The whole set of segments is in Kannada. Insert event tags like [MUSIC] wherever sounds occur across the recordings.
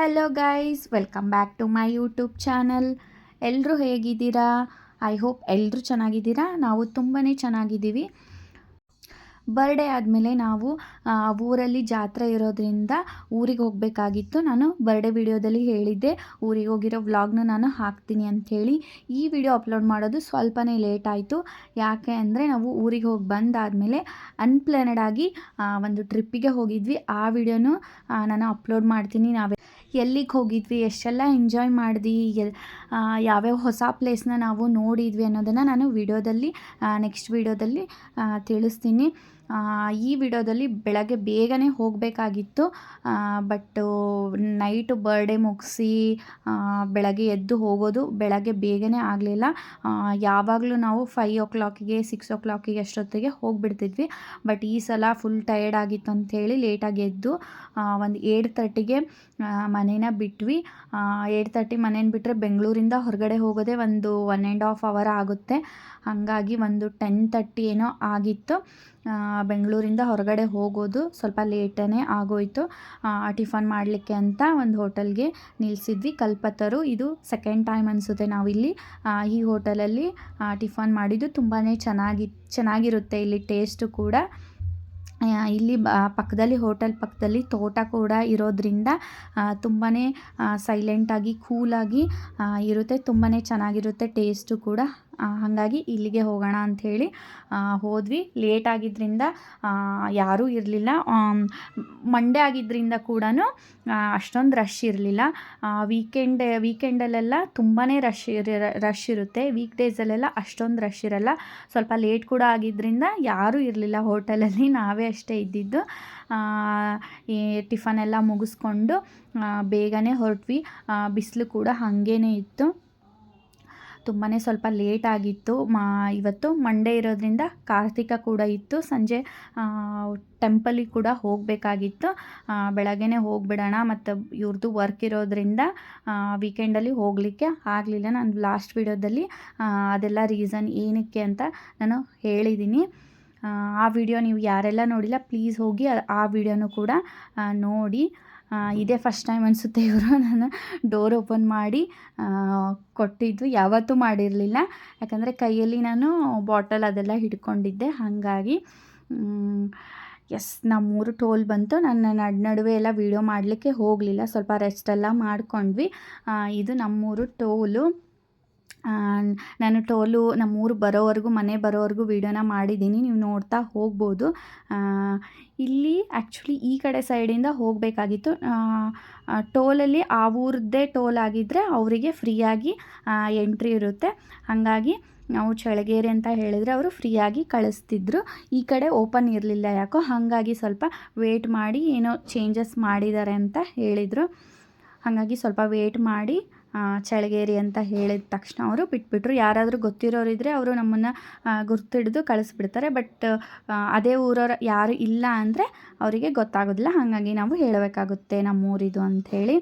Hello guys welcome back to my YouTube channel ಎಲ್ಲರೂ ಹೇಗಿದ್ದೀರಾ? ಐ ಹೋಪ್ ಎಲ್ಲರೂ ಚೆನ್ನಾಗಿದ್ದೀರಾ. ನಾವು ತುಂಬಾ ಚೆನ್ನಾಗಿದ್ದೀವಿ. ಬರ್ಡೇ ಆದಮೇಲೆ ನಾವು ಊರಲ್ಲಿ ಜಾತ್ರೆ ಇರೋದ್ರಿಂದ ಊರಿಗೆ ಹೋಗಬೇಕಾಗಿತ್ತು. ನಾನು ಬರ್ಡೇ ವಿಡಿಯೋದಲ್ಲಿ ಹೇಳಿದ್ದೆ. ಊರಿಗೆ ಹೋಗಿರೋ ವ್ಲಾಗ್ನ ನಾನು ಹಾಕ್ತೀನಿ ಅಂಥೇಳಿ. ಈ ವಿಡಿಯೋ ಅಪ್ಲೋಡ್ ಮಾಡೋದು ಸ್ವಲ್ಪನೇ ಲೇಟ್ ಆಯಿತು. ಯಾಕೆ ಅಂದರೆ ನಾವು ಊರಿಗೆ ಹೋಗಿ ಬಂದಾದಮೇಲೆ ಅನ್ಪ್ಲಾನಡ್ ಆಗಿ ಒಂದು ಟ್ರಿಪ್ಪಿಗೆ ಹೋಗಿದ್ವಿ. ಆ ವಿಡಿಯೋನು ನಾನು ಅಪ್ಲೋಡ್ ಮಾಡ್ತೀನಿ. ನಾವೇ ಎಲ್ಲಿಗೆ ಹೋಗಿದ್ವಿ, ಎಷ್ಟೆಲ್ಲ ಎಂಜಾಯ್ ಮಾಡಿದ್ವಿ ಎಲ್ ಯಾವ್ಯಾವ ಹೊಸ ಪ್ಲೇಸ್ನ ನಾವು ನೋಡಿದ್ವಿ ಅನ್ನೋದನ್ನು ನಾನು ವಿಡಿಯೋದಲ್ಲಿ ನೆಕ್ಸ್ಟ್ ವಿಡಿಯೋದಲ್ಲಿ ತಿಳಿಸ್ತೀನಿ. ಈ ವಿಡಿಯೋದಲ್ಲಿ ಬೆಳಗ್ಗೆ ಬೇಗನೆ ಹೋಗಬೇಕಾಗಿತ್ತು. ಬಟ್ಟು ನೈಟು ಬರ್ಡೇ ಮುಗಿಸಿ ಬೆಳಗ್ಗೆ ಎದ್ದು ಹೋಗೋದು ಬೆಳಗ್ಗೆ ಬೇಗನೆ ಆಗಲಿಲ್ಲ. ಯಾವಾಗಲೂ ನಾವು ಫೈವ್ ಓ ಕ್ಲಾಕಿಗೆ ಸಿಕ್ಸ್ ಓ ಕ್ಲಾಕಿಗೆ ಅಷ್ಟೊತ್ತಿಗೆ ಹೋಗಿಬಿಡ್ತಿದ್ವಿ. ಬಟ್ ಈ ಸಲ ಫುಲ್ ಟಯರ್ಡ್ ಆಗಿತ್ತು ಅಂಥೇಳಿ ಲೇಟಾಗಿ ಎದ್ದು ಒಂದು ಏಟ್ ತರ್ಟಿಗೆ ಮನೇನ ಬಿಟ್ವಿ. ಏಟ್ ತರ್ಟಿ ಮನೇನ ಬಿಟ್ಟರೆ ಬೆಂಗಳೂರಿಂದ ಹೊರಗಡೆ ಹೋಗೋದೇ ಒಂದು ಒನ್ ಆ್ಯಂಡ್ ಹಾಫ್ ಅವರ್ ಆಗುತ್ತೆ. ಹಾಗಾಗಿ ಒಂದು ಟೆನ್ ತರ್ಟಿ ಏನೋ ಆಗಿತ್ತು. ಬೆಂಗಳೂರಿಂದ ಹೊರಗಡೆ ಹೋಗೋದು ಸ್ವಲ್ಪ ಲೇಟನೇ ಆಗೋಯಿತು. ಟಿಫನ್ ಮಾಡಲಿಕ್ಕೆ ಅಂತ ಒಂದು ಹೋಟೆಲ್ಗೆ ನಿಲ್ಲಿಸಿದ್ವಿ ಕಲ್ಪತರು, ಇದು ಸೆಕೆಂಡ್ ಟೈಮ್ ಅನಿಸುತ್ತೆ ನಾವಿಲ್ಲಿ. ಈ ಹೋಟೆಲಲ್ಲಿ ಟಿಫನ್ ಮಾಡಿದ್ದು ತುಂಬಾ ಚೆನ್ನಾಗಿ, ಚೆನ್ನಾಗಿರುತ್ತೆ ಇಲ್ಲಿ ಟೇಸ್ಟು ಕೂಡ. ಇಲ್ಲಿ ಪಕ್ಕದಲ್ಲಿ, ಹೋಟೆಲ್ ಪಕ್ಕದಲ್ಲಿ ತೋಟ ಕೂಡ ಇರೋದ್ರಿಂದ ತುಂಬಾ ಸೈಲೆಂಟಾಗಿ ಕೂಲಾಗಿ ಇರುತ್ತೆ. ತುಂಬಾ ಚೆನ್ನಾಗಿರುತ್ತೆ, ಟೇಸ್ಟು ಕೂಡ. ಹಾಗಾಗಿ ಇಲ್ಲಿಗೆ ಹೋಗೋಣ ಅಂಥೇಳಿ ಹೋದ್ವಿ. ಲೇಟ್ ಆಗಿದ್ದರಿಂದ ಯಾರೂ ಇರಲಿಲ್ಲ. ಮಂಡೇ ಆಗಿದ್ದರಿಂದ ಕೂಡ ಅಷ್ಟೊಂದು ರಶ್ ಇರಲಿಲ್ಲ. ವೀಕೆಂಡ್ ವೀಕೆಂಡಲ್ಲೆಲ್ಲ ತುಂಬಾ ರಶ್ ರಶ್ ಇರುತ್ತೆ. ವೀಕ್ ಡೇಸಲ್ಲೆಲ್ಲ ಅಷ್ಟೊಂದು ರಶ್ ಇರಲ್ಲ. ಸ್ವಲ್ಪ ಲೇಟ್ ಕೂಡ ಆಗಿದ್ದರಿಂದ ಯಾರೂ ಇರಲಿಲ್ಲ ಹೋಟೆಲಲ್ಲಿ ನಾವೇ ಅಷ್ಟೇ ಇದ್ದಿದ್ದು. ಈ ಟಿಫನ್ ಎಲ್ಲ ಮುಗಿಸ್ಕೊಂಡು ಬೇಗನೆ ಹೊರಟ್ವಿ. ಬಿಸಿಲು ಕೂಡ ಹಾಗೇ ಇತ್ತು. ತುಂಬಾ ಸ್ವಲ್ಪ ಲೇಟ್ ಆಗಿತ್ತು. ಮಾ ಇವತ್ತು ಮಂಡೇ ಇರೋದ್ರಿಂದ ಕಾರ್ತಿಕ ಕೂಡ ಇತ್ತು. ಸಂಜೆ ಟೆಂಪಲಿಗೆ ಕೂಡ ಹೋಗಬೇಕಾಗಿತ್ತು. ಬೆಳಗ್ಗೆ ಹೋಗಿಬಿಡೋಣ ಮತ್ತು ಇವ್ರದ್ದು ವರ್ಕ್ ಇರೋದ್ರಿಂದ ವೀಕೆಂಡಲ್ಲಿ ಹೋಗಲಿಕ್ಕೆ ಆಗಲಿಲ್ಲ ನಾನು ಲಾಸ್ಟ್ ವಿಡಿಯೋದಲ್ಲಿ. ಅದೆಲ್ಲ ರೀಸನ್ ಏನಕ್ಕೆ ಅಂತ ನಾನು ಹೇಳಿದ್ದೀನಿ ಆ, ವಿಡಿಯೋ ನೀವು ಯಾರೆಲ್ಲ ನೋಡಿಲ್ಲ ಪ್ಲೀಸ್ ಹೋಗಿ ಆ- ವಿಡಿಯೋನೂ ಕೂಡ ನೋಡಿ. ಇದೇ ಫಸ್ಟ್ ಟೈಮ್ ಅನಿಸುತ್ತೆ ಇವರು. ನಾನು ಡೋರ್ ಓಪನ್ ಮಾಡಿ ಕೊಟ್ಟಿದ್ದು. ಯಾವತ್ತೂ ಮಾಡಿರಲಿಲ್ಲ. ಯಾಕಂದರೆ ಕೈಯಲ್ಲಿ ನಾನು ಬಾಟಲ್ ಅದೆಲ್ಲ ಹಿಡ್ಕೊಂಡಿದ್ದೆ. ಹಾಗಾಗಿ ಎಸ್ ನಮ್ಮೂರು ಟೋಲ್ ಬಂತು. ನನ್ನ ನಡ್, ನಡುವೆ ಎಲ್ಲ ವೀಡಿಯೋ ಮಾಡಲಿಕ್ಕೆ ಹೋಗಲಿಲ್ಲ. ಸ್ವಲ್ಪ ರೆಸ್ಟ್ ಎಲ್ಲ ಮಾಡ್ಕೊಂಡ್ವಿ. ಇದು ನಮ್ಮೂರು ಟೋಲು ನಾನು ಟೋಲು ನಮ್ಮೂರು ಬರೋವರೆಗೂ, ಮನೆ ಬರೋವರೆಗೂ ವೀಡಿಯೋನ ಮಾಡಿದ್ದೀನಿ. ನೀವು ನೋಡ್ತಾ ಹೋಗ್ಬೋದು. ಇಲ್ಲಿ ಆ್ಯಕ್ಚುಲಿ ಈ ಕಡೆ ಸೈಡಿಂದ ಹೋಗಬೇಕಾಗಿತ್ತು. ಟೋಲಲ್ಲಿ ಆ ಊರದ್ದೇ ಟೋಲ್ ಆಗಿದ್ದರೆ ಅವರಿಗೆ ಫ್ರೀಯಾಗಿ ಎಂಟ್ರಿ ಇರುತ್ತೆ. ಹಾಗಾಗಿ ನಾವು ಚಳಗೇರಿ ಅಂತ ಹೇಳಿದರೆ ಅವರು ಫ್ರೀಯಾಗಿ ಕಳಿಸ್ತಿದ್ರು. ಈ ಕಡೆ ಓಪನ್ ಇರಲಿಲ್ಲ ಯಾಕೋ, ಹಾಗಾಗಿ ಸ್ವಲ್ಪ ವೇಟ್ ಮಾಡಿ ಏನೋ ಚೇಂಜಸ್ ಮಾಡಿದ್ದಾರೆ ಅಂತ ಹೇಳಿದರು. ಹಾಗಾಗಿ ಸ್ವಲ್ಪ ವೇಟ್ ಮಾಡಿ ಚಳಗೇರಿ ಅಂತ ಹೇಳಿದ ತಕ್ಷಣ ಅವರು ಬಿಟ್ಬಿಟ್ರು. ಯಾರಾದರೂ ಗೊತ್ತಿರೋರಿದ್ರೆ ಅವರು ನಮ್ಮನ್ನು ಗುರ್ತಿಡಿದು ಕಳಿಸ್ಬಿಡ್ತಾರೆ. ಬಟ್ ಅದೇ ಊರವ್ರು ಯಾರು ಇಲ್ಲ ಅಂದರೆ ಅವರಿಗೆ ಗೊತ್ತಾಗೋದಿಲ್ಲ. ಹಾಗಾಗಿ ನಾವು ಹೇಳಬೇಕಾಗುತ್ತೆ ನಮ್ಮೂರಿದು ಅಂಥೇಳಿ.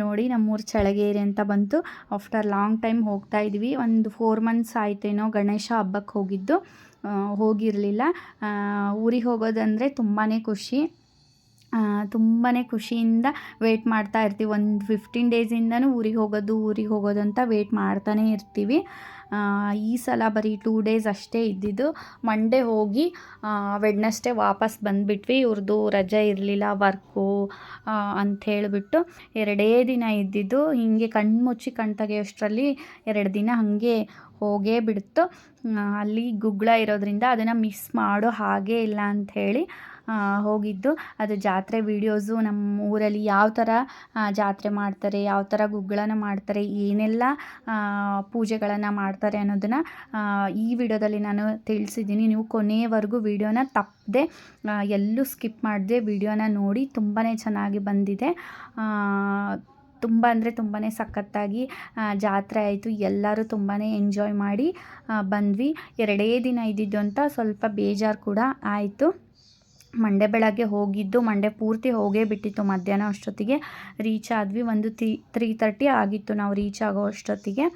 ನೋಡಿ ನಮ್ಮೂರು ಚಳಗೇರಿ ಅಂತ ಬಂತು. ಆಫ್ಟರ್ ಲಾಂಗ್ ಟೈಮ್ ಹೋಗ್ತಾ ಇದ್ವಿ. ಒಂದು ಫೋರ್ ಮಂತ್ಸ್ ಆಯ್ತೇನೋ ಗಣೇಶ ಹಬ್ಬಕ್ಕೆ ಹೋಗಿದ್ದು. ಹೋಗಿರಲಿಲ್ಲ. ಊರಿಗೆ ಹೋಗೋದಂದರೆ ತುಂಬಾ ಖುಷಿ. ತುಂಬಾ ಖುಷಿಯಿಂದ ವೆಯ್ಟ್ ಮಾಡ್ತಾ ಇರ್ತೀವಿ. ಒಂದು ಫಿಫ್ಟೀನ್ ಡೇಸಿಂದನೂ ಊರಿಗೆ ಹೋಗೋದು ಊರಿಗೆ ಹೋಗೋದು ಅಂತ ವೆಯ್ಟ್ ಮಾಡ್ತಾನೇ ಇರ್ತೀವಿ. ಈ ಸಲ ಬರೀ ಟೂ ಡೇಸ್ ಅಷ್ಟೇ ಇದ್ದಿದ್ದು. ಮಂಡೇ ಹೋಗಿ ವೆಡ್ನೆಸ್ಡೇ ವಾಪಸ್ ಬಂದುಬಿಟ್ವಿ. ಇವ್ರದ್ದು ರಜೆ ಇರಲಿಲ್ಲ ವರ್ಕು ಅಂತ ಹೇಳಿಬಿಟ್ಟು ಎರಡೇ ದಿನ ಇದ್ದಿದ್ದು. ಹೀಗೆ ಕಣ್ಣು ಮುಚ್ಚಿ ಕಣ್ ತೆಗೆಯೋಷ್ಟರಲ್ಲಿ ಎರಡು ದಿನ ಹಾಗೆ ಹೋಗೇ ಬಿಡ್ತು. ಅಲ್ಲಿ ಗುಗ್ಗಳ ಇರೋದ್ರಿಂದ ಅದನ್ನು ಮಿಸ್ ಮಾಡೋ ಹಾಗೇ ಇಲ್ಲ ಅಂಥೇಳಿ ಹೋಗಿದ್ದು. ಅದು ಜಾತ್ರೆ ವೀಡಿಯೋಸು ನಮ್ಮ ಊರಲ್ಲಿ ಯಾವ ಥರ ಜಾತ್ರೆ ಮಾಡ್ತಾರೆ, ಯಾವ ಥರ ಗುಗ್ಗಳನ್ನ ಮಾಡ್ತಾರೆ, ಏನೆಲ್ಲ ಪೂಜೆಗಳನ್ನು ಮಾಡ್ತಾರೆ ಅನ್ನೋದನ್ನು ಈ ವಿಡಿಯೋದಲ್ಲಿ ನಾನು ತಿಳಿಸಿದ್ದೀನಿ. ನೀವು ಕೊನೆಯವರೆಗೂ ವಿಡಿಯೋನ ತಪ್ಪದೆ ಎಲ್ಲೂ ಸ್ಕಿಪ್ ಮಾಡಿದೆ ವಿಡಿಯೋನ ನೋಡಿ ತುಂಬಾ ಚೆನ್ನಾಗಿ ಬಂದಿದೆ. ತುಂಬ ಅಂದರೆ ತುಂಬಾ ಸಖತ್ತಾಗಿ ಜಾತ್ರೆ ಆಯಿತು. ಎಲ್ಲರೂ ತುಂಬಾ ಎಂಜಾಯ್ ಮಾಡಿ ಬಂದ್ವಿ. ಎರಡೇ ದಿನ ಇದ್ದಿದ್ದು ಅಂತ ಸ್ವಲ್ಪ ಬೇಜಾರು ಕೂಡ ಆಯಿತು. ಮಂಡೇ ಬೆಳಗ್ಗೆ ಹೋಗಿದ್ದು ಮಂಡೆ ಪೂರ್ತಿ ಹೋಗೇ ಬಿಟ್ಟಿತ್ತು ಮಧ್ಯಾಹ್ನ ಅಷ್ಟೊತ್ತಿಗೆ. ರೀಚ್ ಆದ್ವಿ ಒಂದು ತ್ರೀ ತ್ರೀ ತರ್ಟಿ ಆಗಿತ್ತು ನಾವು ರೀಚ್ ಆಗೋ ಅಷ್ಟೊತ್ತಿಗೆ.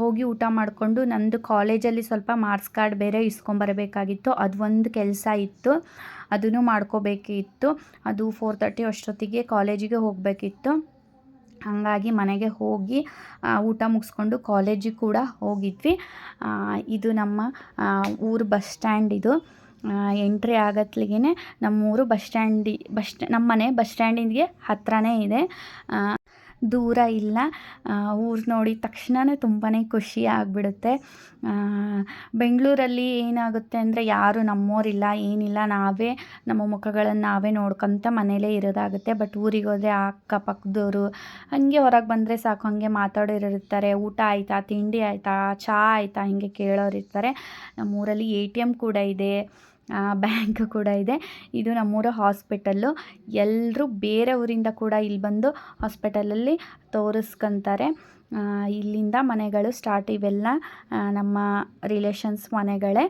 ಹೋಗಿ ಊಟ ಮಾಡಿಕೊಂಡು ನಂದು ಕಾಲೇಜಲ್ಲಿ ಸ್ವಲ್ಪ ಮಾರ್ಕ್ಸ್ ಕಾರ್ಡ್ ಬೇರೆ ಇಸ್ಕೊಂಬರಬೇಕಾಗಿತ್ತು ಅದು ಒಂದು ಕೆಲಸ ಇತ್ತು. ಅದನ್ನು ಮಾಡ್ಕೋಬೇಕಿತ್ತು. ಅದು ಫೋರ್ ತರ್ಟಿ ಅಷ್ಟೊತ್ತಿಗೆ ಕಾಲೇಜಿಗೆ ಹೋಗಬೇಕಿತ್ತು. ಹಾಗಾಗಿ ಮನೆಗೆ ಹೋಗಿ ಊಟ ಮುಗಿಸ್ಕೊಂಡು ಕಾಲೇಜಿಗೆ ಕೂಡ ಹೋಗಿದ್ವಿ. ಇದು ನಮ್ಮ ಊರು ಬಸ್ ಸ್ಟ್ಯಾಂಡ್ ಇದು. ಎಂಟ್ರಿ ಆಗತ್ಲಿಗೆ ನಮ್ಮೂರು ಬಸ್ ಸ್ಟ್ಯಾಂಡಿ, ಬಸ್ ನಮ್ಮ ಮನೆ ಬಸ್ ಸ್ಟ್ಯಾಂಡಿಗೆ ಹತ್ರನೇ ಇದೆ. ದೂರ ಇಲ್ಲ. ಊರು ನೋಡಿದ ತಕ್ಷಣವೇ ತುಂಬಾ ಖುಷಿ ಆಗಿಬಿಡುತ್ತೆ. ಬೆಂಗಳೂರಲ್ಲಿ ಏನಾಗುತ್ತೆ ಅಂದರೆ ಯಾರು ನಮ್ಮೋರಿಲ್ಲ, ಏನಿಲ್ಲ, ನಾವೇ ನಮ್ಮ ಮುಖಗಳನ್ನು ನಾವೇ ನೋಡ್ಕೊತ ಮನೇಲೇ ಇರೋದಾಗುತ್ತೆ. ಬಟ್ ಊರಿಗೆ ಹೋದರೆ ಅಕ್ಕಪಕ್ಕದವರು ಹಾಗೆ ಹೊರಗೆ ಬಂದರೆ ಸಾಕು, ಹಾಗೆ ಮಾತಾಡೋರು ಇರ್ತಾರೆ ಊಟ ಆಯಿತಾ, ತಿಂಡಿ ಆಯಿತಾ ಚಹಾ ಆಯಿತಾ, ಹಿಂಗೆ ಕೇಳೋರು ಇರ್ತಾರೆ ನಮ್ಮೂರಲ್ಲಿ ಎ ಟಿ ಎಂ ಕೂಡ ಇದೆ. ಬ್ಯಾಂಕ್ ಕೂಡ ಇದೆ. ಇದು ನಮ್ಮೂರ ಹಾಸ್ಪಿಟಲ್ಲು. ಎಲ್ಲರೂ ಬೇರೆ ಊರಿಂದ ಕೂಡ ಇಲ್ಲಿ ಬಂದು ಹಾಸ್ಪಿಟಲಲ್ಲಿ ತೋರಿಸ್ಕೊಂತಾರೆ. ಇಲ್ಲಿಂದ ಮನೆಗಳು ಸ್ಟಾರ್ಟ್ ಇವೆಲ್ಲ ನಮ್ಮ ರಿಲೇಷನ್ಸ್ ಮನೆಗಳೇ.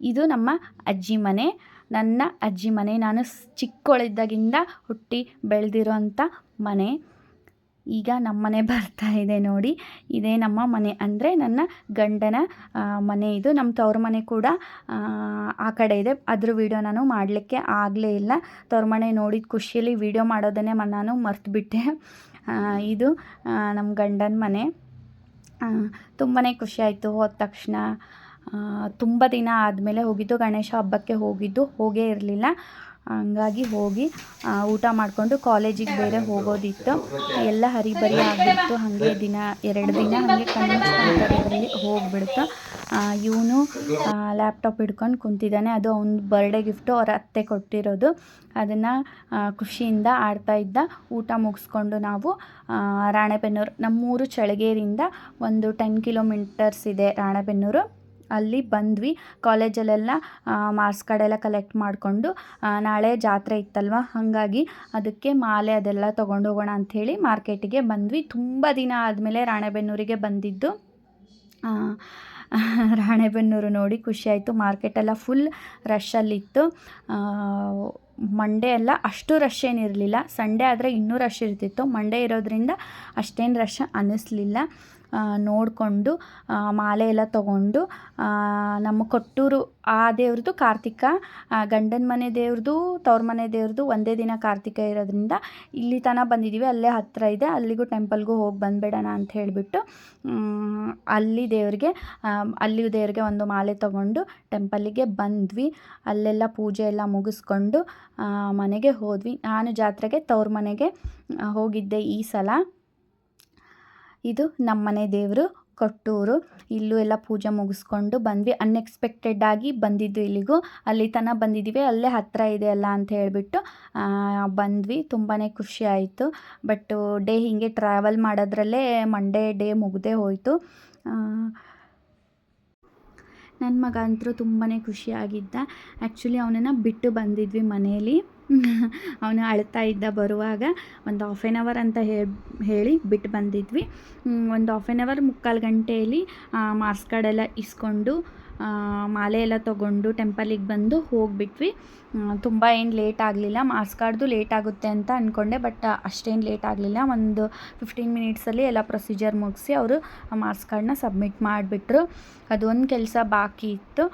ಇದು ನಮ್ಮ ಅಜ್ಜಿ ಮನೆ. ನನ್ನ ಅಜ್ಜಿ ಮನೆ. ನಾನು ಚಿಕ್ಕವಳಿದ್ದಾಗಿಂದ ಹುಟ್ಟಿ ಬೆಳೆದಿರೋಂಥ ಮನೆ. ಈಗ ನಮ್ಮನೆ ಬರ್ತಾ ಇದೆ ನೋಡಿ. ಇದೇ ನಮ್ಮ ಮನೆ ಅಂದರೆ ನನ್ನ ಗಂಡನ ಮನೆ ಇದು. ನಮ್ಮ ತವ್ರ ಮನೆ ಕೂಡ, ಆ ಕಡೆ ಇದೆ. ಅದ್ರ ವೀಡಿಯೋ ನಾನು ಮಾಡಲಿಕ್ಕೆ ಆಗಲೇ ಇಲ್ಲ. ತವ್ರ ಮನೆ ನೋಡಿದ ಖುಷಿಯಲ್ಲಿ ವೀಡಿಯೋ ಮಾಡೋದನ್ನೇ ನಾನು ಮರ್ತುಬಿಟ್ಟೆ ಇದು ನಮ್ಮ ಗಂಡನ ಮನೆ. ತುಂಬಾ ಖುಷಿ ಆಯಿತು ಹೋದ ತಕ್ಷಣ. ತುಂಬ ದಿನ ಆದಮೇಲೆ ಹೋಗಿದ್ದು. ಗಣೇಶ ಹಬ್ಬಕ್ಕೆ ಹೋಗಿದ್ದು. ಹೋಗೇ ಇರಲಿಲ್ಲ. ಹಂಗಾಗಿ ಹೋಗಿ ಊಟ ಮಾಡಿಕೊಂಡು ಕಾಲೇಜಿಗೆ ಬೇರೆ ಹೋಗೋದಿತ್ತು. ಎಲ್ಲ ಹರಿಬರಿ ಆಗಿತ್ತು ಹಾಗೆ ದಿನ, ಎರಡು ದಿನ ಹಾಗೆ ಕಣ್ಣು ಹೋಗ್ಬಿಡ್ತು. ಇವನು ಲ್ಯಾಪ್ಟಾಪ್ ಹಿಡ್ಕೊಂಡು ಕುಂತಿದ್ದಾನೆ. ಅದು ಅವನ ಬರ್ಡೇ ಗಿಫ್ಟು ಅವ್ರ ಅತ್ತೆ ಕೊಟ್ಟಿರೋದು. ಅದನ್ನು ಖುಷಿಯಿಂದ ಆಡ್ತಾ ಇದ್ದ. ಊಟ ಮುಗಿಸ್ಕೊಂಡು ನಾವು ರಾಣೆಬೆನ್ನೂರು ನಮ್ಮೂರು ಚಳಗೇರಿಂದ ಒಂದು ಟೆನ್ ಕಿಲೋಮೀಟರ್ಸ್ ಇದೆ ರಾಣೆಬೆನ್ನೂರು. ಅಲ್ಲಿ ಬಂದ್ವಿ. ಕಾಲೇಜಲ್ಲೆಲ್ಲ ಮಾರ್ಕ್ಸ್ ಕಾರ್ಡೆಲ್ಲ ಕಲೆಕ್ಟ್ ಮಾಡಿಕೊಂಡು ನಾಳೆ ಜಾತ್ರೆ ಇತ್ತಲ್ವ? ಹಾಗಾಗಿ ಅದಕ್ಕೆ ಮಾಲೆ ಅದೆಲ್ಲ ತೊಗೊಂಡು ಹೋಗೋಣ ಅಂಥೇಳಿ ಮಾರ್ಕೆಟಿಗೆ ಬಂದ್ವಿ. ತುಂಬ ದಿನ ಆದಮೇಲೆ ರಾಣೆಬೆನ್ನೂರಿಗೆ ಬಂದಿದ್ದು. [LAUGHS] ರಾಣೆಬೆನ್ನೂರು ನೋಡಿ ಖುಷಿಯಾಯಿತು ಮಾರ್ಕೆಟೆಲ್ಲ ಫುಲ್ ರಶಲ್ಲಿತ್ತು ಮಂಡೇ ಎಲ್ಲ ಅಷ್ಟು ರಶ್ ಏನಿರಲಿಲ್ಲ. ಸಂಡೇ ಆದರೆ ಇನ್ನೂ ರಶ್ ಇರ್ತಿತ್ತು. ಮಂಡೇ ಇರೋದ್ರಿಂದ ಅಷ್ಟೇನು ರಶ್ ಅನ್ನಿಸ್ಲಿಲ್ಲ ನೋಡಿಕೊಂಡು ಮಾಲೆ ಎಲ್ಲ ತೊಗೊಂಡು ನಮ್ಮ ಕೊಟ್ಟೂರು ಆ ದೇವ್ರದ್ದು ಕಾರ್ತಿಕ ಗಂಡನ ಮನೆ ದೇವ್ರದ್ದು, ತವ್ರ ಮನೆ ದೇವ್ರದ್ದು ಒಂದೇ ದಿನ ಕಾರ್ತಿಕ ಇರೋದ್ರಿಂದ ಇಲ್ಲಿ ತನಕ ಬಂದಿದ್ದೀವಿ ಅಲ್ಲೇ ಹತ್ತಿರ ಇದೆ. ಅಲ್ಲಿಗೂ ಟೆಂಪಲ್ಗೂ ಹೋಗಿ ಬಂದುಬಿಡೋಣ ಅಂತ ಹೇಳಿಬಿಟ್ಟು ಅಲ್ಲಿ ದೇವ್ರಿಗೆ ಅಲ್ಲಿ ದೇವ್ರಿಗೆ ಒಂದು ಮಾಲೆ ತೊಗೊಂಡು ಟೆಂಪಲ್ಲಿಗೆ ಬಂದ್ವಿ. ಅಲ್ಲೆಲ್ಲ ಪೂಜೆ ಎಲ್ಲ ಮುಗಿಸ್ಕೊಂಡು ಮನೆಗೆ ಹೋದ್ವಿ. ನಾನು ಜಾತ್ರೆಗೆ ತವ್ರ ಮನೆಗೆ ಹೋಗಿದ್ದೆ ಈ ಸಲ. ಇದು ನಮ್ಮನೆ ದೇವರು, ಕೊಟ್ಟೂರು. ಇಲ್ಲೂ ಎಲ್ಲ ಪೂಜೆ ಮುಗಿಸ್ಕೊಂಡು ಬಂದ್ವಿ. ಅನ್ಎಕ್ಸ್ಪೆಕ್ಟೆಡ್ ಆಗಿ ಬಂದಿದ್ದು ಇಲ್ಲಿಗೂ. ಅಲ್ಲಿ ತನಕ ಬಂದಿದ್ದೀವಿ. ಅಲ್ಲೇ ಹತ್ತಿರ ಇದೆ ಅಲ್ಲ ಅಂತ ಹೇಳಿಬಿಟ್ಟು ಬಂದ್ವಿ. ತುಂಬಾ ಖುಷಿ ಆಯಿತು. ಬಟ್ ಡೇ ಹೀಗೆ ಟ್ರಾವೆಲ್ ಮಾಡೋದ್ರಲ್ಲೇ ಮಂಡೇ ಡೇ ಮುಗ್ದೇ ಹೋಯಿತು. ನನ್ನ ಮಗ ಅಂತೂ ತುಂಬಾ ಖುಷಿಯಾಗಿದ್ದ. ಆ್ಯಕ್ಚುಲಿ ಅವನನ್ನು ಬಿಟ್ಟು ಬಂದಿದ್ವಿ ಮನೆಯಲ್ಲಿ [LAUGHS] ಅವನು ಅಳ್ತಾ ಇದ್ದ ಬರುವಾಗ ಒಂದು ಹಾಫ್ ಆ್ಯನ್ ಅವರ್ ಅಂತ ಹೇಳಿ ಬಿಟ್ಟು ಬಂದಿದ್ವಿ. ಒಂದು ಹಾಫ್ ಆ್ಯನ್ ಅವರ್ ಮುಕ್ಕಾಲು ಗಂಟೆಯಲ್ಲಿ ಮಾರ್ಕ್ಸ್ ಕಾರ್ಡೆಲ್ಲ ಇಸ್ಕೊಂಡು ಮಾಲೆ ಎಲ್ಲ ತೊಗೊಂಡು ಟೆಂಪಲಿಗೆ ಬಂದು ಹೋಗಿಬಿಟ್ವಿ. ತುಂಬ ಏನು ಲೇಟ್ ಆಗಲಿಲ್ಲ. ಮಾರ್ಕ್ಸ್ ಕಾರ್ಡ್ದು ಲೇಟ್ ಆಗುತ್ತೆ ಅಂತ ಅಂದ್ಕೊಂಡೆ ಬಟ್ ಅಷ್ಟೇನು ಲೇಟ್ ಆಗಲಿಲ್ಲ. ಒಂದು ಫಿಫ್ಟೀನ್ ಮಿನಿಟ್ಸಲ್ಲಿ ಎಲ್ಲ ಪ್ರೊಸೀಜರ್ ಮುಗಿಸಿ ಅವರು ಮಾರ್ಕ್ಸ್ ಕಾರ್ಡನ್ನ ಸಬ್ಮಿಟ್ ಮಾಡಿಬಿಟ್ರು. ಅದೊಂದು ಕೆಲಸ ಬಾಕಿ ಇತ್ತು.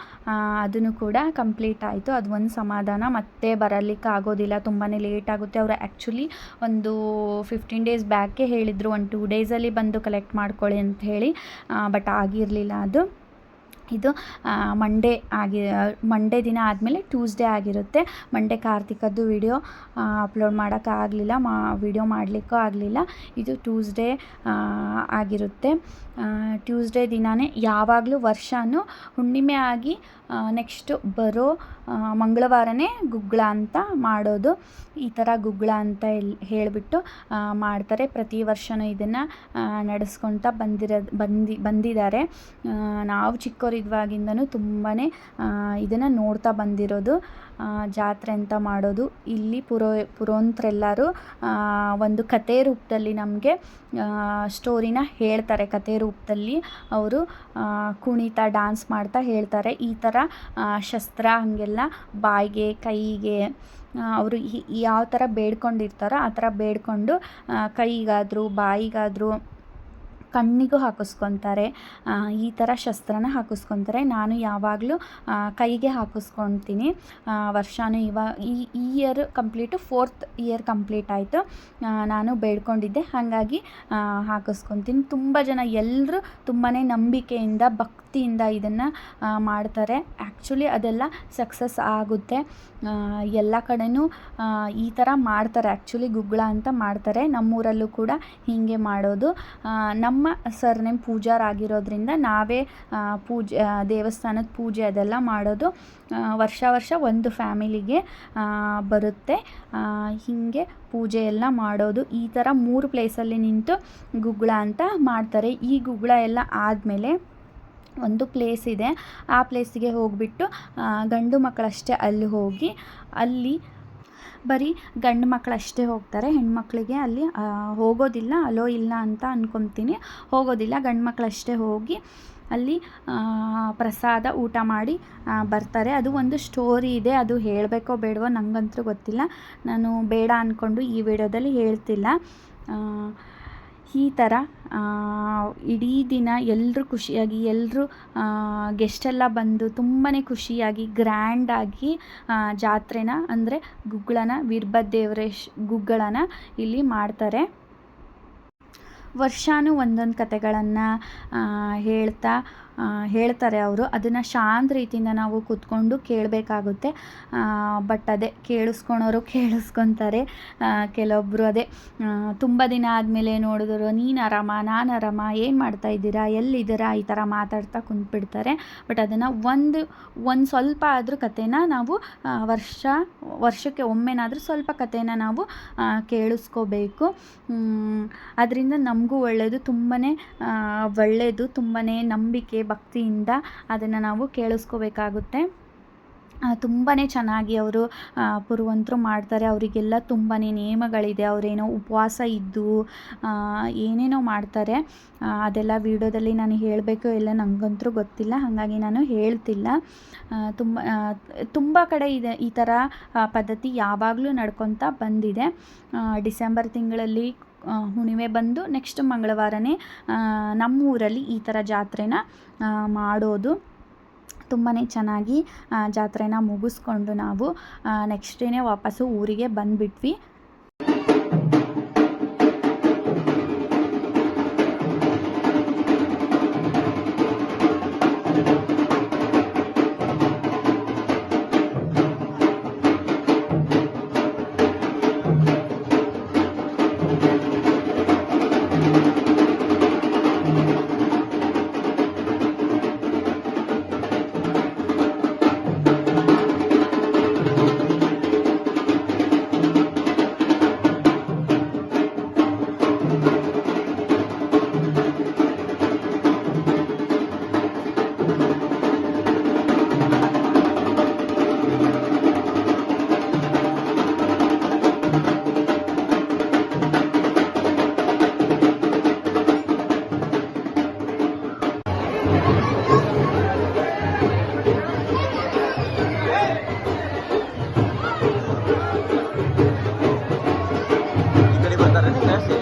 ಅದನ್ನು ಕೂಡ ಕಂಪ್ಲೀಟ್ ಆಯಿತು. ಅದು ಒಂದು ಸಮಾಧಾನ. ಮತ್ತೆ ಬರಲಿಕ್ಕೆ ಆಗೋದಿಲ್ಲ. ತುಂಬಾ ಲೇಟ್ ಆಗುತ್ತೆ. ಅವರು ಆ್ಯಕ್ಚುಲಿ ಒಂದು ಫಿಫ್ಟೀನ್ ಡೇಸ್ ಬ್ಯಾಕೇ ಹೇಳಿದರು. ಒಂದು ಟೂ ಡೇಸಲ್ಲಿ ಬಂದು ಕಲೆಕ್ಟ್ ಮಾಡ್ಕೊಳ್ಳಿ ಅಂತ ಹೇಳಿ. ಬಟ್ ಆಗಿರಲಿಲ್ಲ ಅದು. ಇದು ಮಂಡೇ ಆಗಿ ಮಂಡೇ ದಿನ ಆದಮೇಲೆ ಟ್ಯೂಸ್ಡೇ ಆಗಿರುತ್ತೆ. ಮಂಡೇ ಕಾರ್ತಿಕದ್ದು ವಿಡಿಯೋ ಅಪ್ಲೋಡ್ ಮಾಡೋಕ್ಕಾಗಲಿಲ್ಲ ಮಾ ವಿಡಿಯೋ ಮಾಡಲಿಕ್ಕೂ ಆಗಲಿಲ್ಲ. ಇದು ಟ್ಯೂಸ್ಡೇ ಆಗಿರುತ್ತೆ. ಟ್ಯೂಸ್ಡೇ ದಿನವೇ ಯಾವಾಗಲೂ ವರ್ಷವೂ ಹುಣ್ಣಿಮೆ ಆಗಿ ನೆಕ್ಸ್ಟು ಬರೋ ಮಂಗಳವಾರನೇ ಗುಗ್ಗಳ ಅಂತ ಮಾಡೋದು. ಈ ಥರ ಗುಗ್ಗಳ ಅಂತ ಹೇಳಿಬಿಟ್ಟು ಮಾಡ್ತಾರೆ. ಪ್ರತಿ ವರ್ಷವೂ ಇದನ್ನು ನಡೆಸ್ಕೊಳ್ತಾ ಬಂದಿರೋ, ಬಂದಿ, ಬಂದಿದ್ದಾರೆ. ನಾವು ಚಿಕ್ಕವರಿದ್ದಾಗಿಂದನೂ ತುಂಬಾ ಇದನ್ನು ನೋಡ್ತಾ ಬಂದಿರೋದು. ಜಾತ್ರೆ ಅಂತ ಮಾಡೋದು. ಇಲ್ಲಿ ಪುರೋ, ಪುರೋಹಿತರೆಲ್ಲರೂ ಒಂದು ಕತೆ ರೂಪದಲ್ಲಿ ನಮಗೆ ಸ್ಟೋರಿನ ಹೇಳ್ತಾರೆ. ಕತೆ ರೂಪದಲ್ಲಿ ಅವರು ಕುಣಿತ ಡ್ಯಾನ್ಸ್ ಮಾಡ್ತಾ ಹೇಳ್ತಾರೆ. ಈ ಥರ ಶಸ್ತ್ರ ಹಾಗೆಲ್ಲ ಬಾಯಿಗೆ, ಕೈಗೆ ಅವರು ಯಾವ ಥರ ಬೇಡ್ಕೊಂಡಿರ್ತಾರೋ ಆ ಥರ ಬೇಡ್ಕೊಂಡು ಕೈಗಾದರೂ, ಬಾಯಿಗಾದರೂ ಕಣ್ಣಿಗೂ ಹಾಕಿಸ್ಕೊತಾರೆ ಈ ಥರ ಶಸ್ತ್ರನ ಹಾಕಿಸ್ಕೊತಾರೆ. ನಾನು ಯಾವಾಗಲೂ ಕೈಗೆ ಹಾಕಿಸ್ಕೊತೀನಿ. ವರ್ಷಾನು ಇವಾಗ ಈ year complete fourth year complete ಆಯಿತು. ನಾನು ಬೇಡ್ಕೊಂಡಿದ್ದೆ. ಹಾಗಾಗಿ ಹಾಕಿಸ್ಕೊತೀನಿ. ತುಂಬ ಜನ ಎಲ್ಲರೂ ತುಂಬಾ ನಂಬಿಕೆಯಿಂದ ಭಕ್ತಿಯಿಂದ ಇದನ್ನು ಮಾಡ್ತಾರೆ. ಆ್ಯಕ್ಚುಲಿ ಅದೆಲ್ಲ ಸಕ್ಸಸ್ ಆಗುತ್ತೆ. ಎಲ್ಲ ಕಡೆಯೂ ಈ ಥರ ಮಾಡ್ತಾರೆ. ಆ್ಯಕ್ಚುಲಿ ಗುಗ್ಗಳ ಅಂತ ಮಾಡ್ತಾರೆ. ನಮ್ಮೂರಲ್ಲೂ ಕೂಡ ಹೀಗೆ ಮಾಡೋದು. ಆ, ನಮ್ಮ ಸರ್ನೇಮ್ ಪೂಜಾರ್ ಆಗಿರೋದ್ರಿಂದ ನಾವೇ ಪೂಜೆ ದೇವಸ್ಥಾನದ ಪೂಜೆ ಅದೆಲ್ಲ ಮಾಡೋದು ವರ್ಷ ವರ್ಷ ಒಂದು ಫ್ಯಾಮಿಲಿಗೆ ಬರುತ್ತೆ. ಹೀಗೆ ಪೂಜೆ ಎಲ್ಲ ಮಾಡೋದು. ಈ ಥರ ಮೂರು ಪ್ಲೇಸಲ್ಲಿ ನಿಂತು ಗುಗ್ಗಳ ಅಂತ ಮಾಡ್ತಾರೆ. ಈ ಗುಗ್ಗಳ ಎಲ್ಲ ಆದಮೇಲೆ ಒಂದು ಪ್ಲೇಸ್ ಇದೆ. ಆ ಪ್ಲೇಸಿಗೆ ಹೋಗಿಬಿಟ್ಟು ಗಂಡು ಮಕ್ಕಳಷ್ಟೇ ಅಲ್ಲಿ ಹೋಗಿ, ಅಲ್ಲಿ ಬರೀ ಗಂಡು ಮಕ್ಕಳಷ್ಟೇ ಹೋಗ್ತಾರೆ, ಹೆಣ್ಮಕ್ಳಿಗೆ ಅಲ್ಲಿ ಹೋಗೋದಿಲ್ಲ, ಅಲೋ ಇಲ್ಲ ಅಂತ ಅನ್ಕೊತೀನಿ. ಹೋಗೋದಿಲ್ಲ, ಗಂಡು ಮಕ್ಕಳಷ್ಟೇ ಹೋಗಿ ಅಲ್ಲಿ ಪ್ರಸಾದ ಊಟ ಮಾಡಿ ಬರ್ತಾರೆ. ಅದು ಒಂದು ಸ್ಟೋರಿ ಇದೆ, ಅದು ಹೇಳಬೇಕೋ ಬೇಡವೋ ನನಗಂತೂ ಗೊತ್ತಿಲ್ಲ. ನಾನು ಬೇಡ ಅಂದ್ಕೊಂಡು ಈ ವಿಡಿಯೋದಲ್ಲಿ ಹೇಳ್ತಿಲ್ಲ. ಈ ಥರ ಇಡೀ ದಿನ ಎಲ್ಲರೂ ಖುಷಿಯಾಗಿ ಎಲ್ಲರೂ ಗೆಸ್ಟೆಲ್ಲ ಬಂದು ತುಂಬಾ ಖುಷಿಯಾಗಿ ಗ್ರ್ಯಾಂಡಾಗಿ ಜಾತ್ರೆನ ಅಂದರೆ ಗುಗ್ಗಳನ ವೀರಭದ್ರೇಶ್ ಗುಗ್ಗಳನ ಇಲ್ಲಿ ಮಾಡ್ತಾರೆ. ವರ್ಷಾನು ಒಂದೊಂದು ಕತೆಗಳನ್ನು ಹೇಳ್ತಾ ಹೇಳ್ತಾರೆ ಅವರು. ಅದನ್ನು ಶಾಂತ ರೀತಿಯಿಂದ ನಾವು ಕೂತ್ಕೊಂಡು ಕೇಳಬೇಕಾಗುತ್ತೆ. ಬಟ್ ಅದೇ ಕೇಳಿಸ್ಕೊಳೋರು [LAUGHS] ಕೇಳಿಸ್ಕೊತಾರೆ. ಕೆಲವೊಬ್ಬರು ಅದೇ ತುಂಬ ದಿನ ಆದಮೇಲೆ ನೋಡಿದ್ರು, ನೀನು ಆರಾಮ, ನಾನು ಆರಾಮ, ಏನು ಮಾಡ್ತಾ ಇದ್ದೀರಾ, ಎಲ್ಲಿದ್ದೀರಾ? ಈ ಥರ ಮಾತಾಡ್ತಾ ಕುಂತ್ಬಿಡ್ತಾರೆ. ಬಟ್ ಅದನ್ನು ಒಂದು ಒಂದು ಸ್ವಲ್ಪ ಆದರೂ ಕಥೆನ ನಾವು ವರ್ಷ, ವರ್ಷಕ್ಕೆ ಒಮ್ಮೆನಾದರೂ ಸ್ವಲ್ಪ ಕಥೆನ ನಾವು ಕೇಳಿಸ್ಕೋಬೇಕು. ಅದರಿಂದ ನಮಗೂ ಒಳ್ಳೆಯದು ತುಂಬಾ ಒಳ್ಳೆಯದು ತುಂಬಾ ನಂಬಿಕೆ ಭಕ್ತಿಯಿಂದ ಅದನ್ನು ನಾವು ಕೇಳಿಸ್ಕೋಬೇಕಾಗುತ್ತೆ. ತುಂಬಾ ಚೆನ್ನಾಗಿ ಅವರು ಪುರುವಂತರು ಮಾಡ್ತಾರೆ. ಅವರಿಗೆಲ್ಲ ತುಂಬಾ ನಿಯಮಗಳಿದೆ ಅವರೇನೋ ಉಪವಾಸ ಇದ್ದು ಏನೇನೋ ಮಾಡ್ತಾರೆ. ಅದೆಲ್ಲ ವಿಡಿಯೋದಲ್ಲಿ ನಾನು ಹೇಳಬೇಕು ಎಲ್ಲ ನನಗಂತೂ ಗೊತ್ತಿಲ್ಲ. ಹಾಗಾಗಿ ನಾನು ಹೇಳ್ತಿಲ್ಲ. ತುಂಬ ತುಂಬ ಕಡೆ ಇದೆ ಈ ಥರ ಪದ್ಧತಿ ಯಾವಾಗಲೂ ನಡ್ಕೊತಾ ಬಂದಿದೆ. ಡಿಸೆಂಬರ್ ತಿಂಗಳಲ್ಲಿ ಆ, ಹುಣ್ಣಿಮೆ ಬಂದು ನೆಕ್ಸ್ಟ್ ಮಂಗಳವಾರನೇ ನಮ್ಮೂರಲ್ಲಿ ಈ ಥರ ಜಾತ್ರೆನ ಮಾಡೋದು. ತುಂಬಾ ಚೆನ್ನಾಗಿ ಜಾತ್ರೆನ ಮುಗಿಸ್ಕೊಂಡು ನಾವು ನೆಕ್ಸ್ಟ್ ಡೇನೇ ವಾಪಸ್ಸು ಊರಿಗೆ ಬಂದುಬಿಟ್ವಿ. Gracias.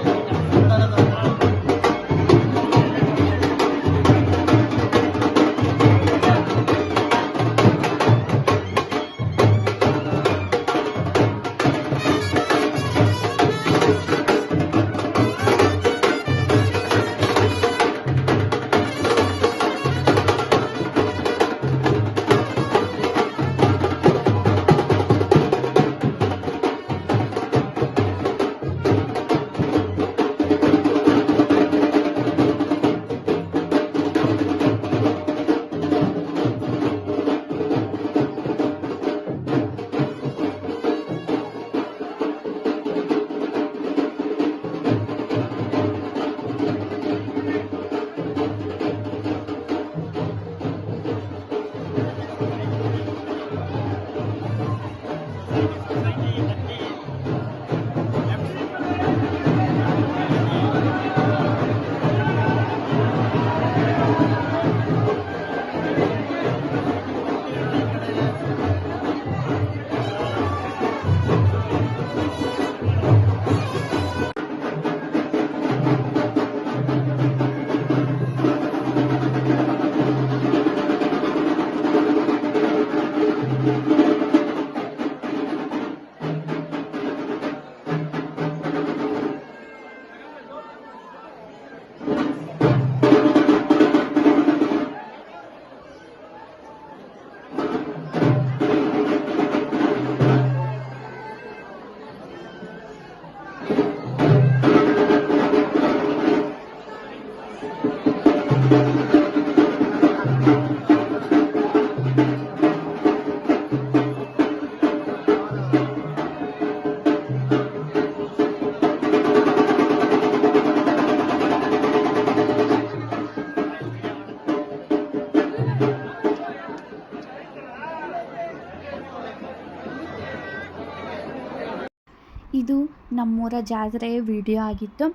ನಮ್ಮೂರ ಜಾತ್ರೆ ವಿಡಿಯೋ ಆಗಿತ್ತು.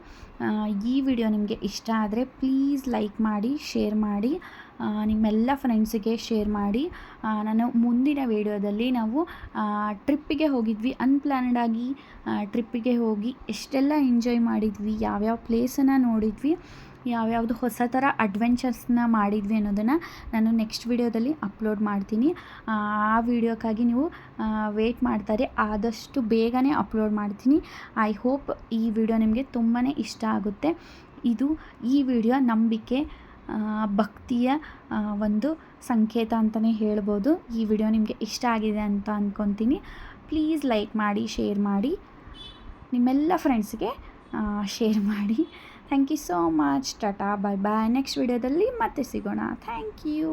ಈ ವಿಡಿಯೋ ನಿಮಗೆ ಇಷ್ಟ ಆದರೆ ಪ್ಲೀಸ್ ಲೈಕ್ ಮಾಡಿ ಶೇರ್ ಮಾಡಿ ನಿಮ್ಮೆಲ್ಲ ಫ್ರೆಂಡ್ಸಿಗೆ ಶೇರ್ ಮಾಡಿ. ನಾನು ಮುಂದಿನ ವಿಡಿಯೋದಲ್ಲಿ ನಾವು ಟ್ರಿಪ್ಪಿಗೆ ಹೋಗಿದ್ವಿ. ಅನ್ಪ್ಲ್ಯಾನ್ಡ್ ಆಗಿ ಟ್ರಿಪ್ಪಿಗೆ ಹೋಗಿ ಎಷ್ಟೆಲ್ಲ ಎಂಜಾಯ್ ಮಾಡಿದ್ವಿ, ಯಾವ್ಯಾವ ಪ್ಲೇಸನ್ನು ನೋಡಿದ್ವಿ ಯಾವ್ಯಾವುದು ಹೊಸ ಥರ ಅಡ್ವೆಂಚರ್ಸ್ನ ಮಾಡಿದ್ವಿ ಅನ್ನೋದನ್ನು ನಾನು ನೆಕ್ಸ್ಟ್ ವಿಡಿಯೋದಲ್ಲಿ ಅಪ್ಲೋಡ್ ಮಾಡ್ತೀನಿ. ಆ ವಿಡಿಯೋಕ್ಕಾಗಿ ನೀವು ವೇಟ್ ಮಾಡ್ತಾರೆ. ಆದಷ್ಟು ಬೇಗನೆ ಅಪ್ಲೋಡ್ ಮಾಡ್ತೀನಿ. ಐ ಹೋಪ್ ಈ ವಿಡಿಯೋ ನಿಮಗೆ ತುಂಬಾ ಇಷ್ಟ ಆಗುತ್ತೆ. ಇದು ಈ ವಿಡಿಯೋ ನಂಬಿಕೆ ಭಕ್ತಿಯ ಒಂದು ಸಂಕೇತ ಅಂತಲೇ ಹೇಳ್ಬೋದು. ಈ ವಿಡಿಯೋ ನಿಮಗೆ ಇಷ್ಟ ಆಗಿದೆ ಅಂತ ಅಂದ್ಕೊತೀನಿ ಪ್ಲೀಸ್ ಲೈಕ್ ಮಾಡಿ ಶೇರ್ ಮಾಡಿ. ನಿಮ್ಮೆಲ್ಲ ಫ್ರೆಂಡ್ಸ್ಗೆ ಶೇರ್ ಮಾಡಿ. Thank you so much tata bye bye next ವಿಡಿಯೋದಲ್ಲಿ ಮತ್ತೆ ಸಿಗೋಣ. Thank you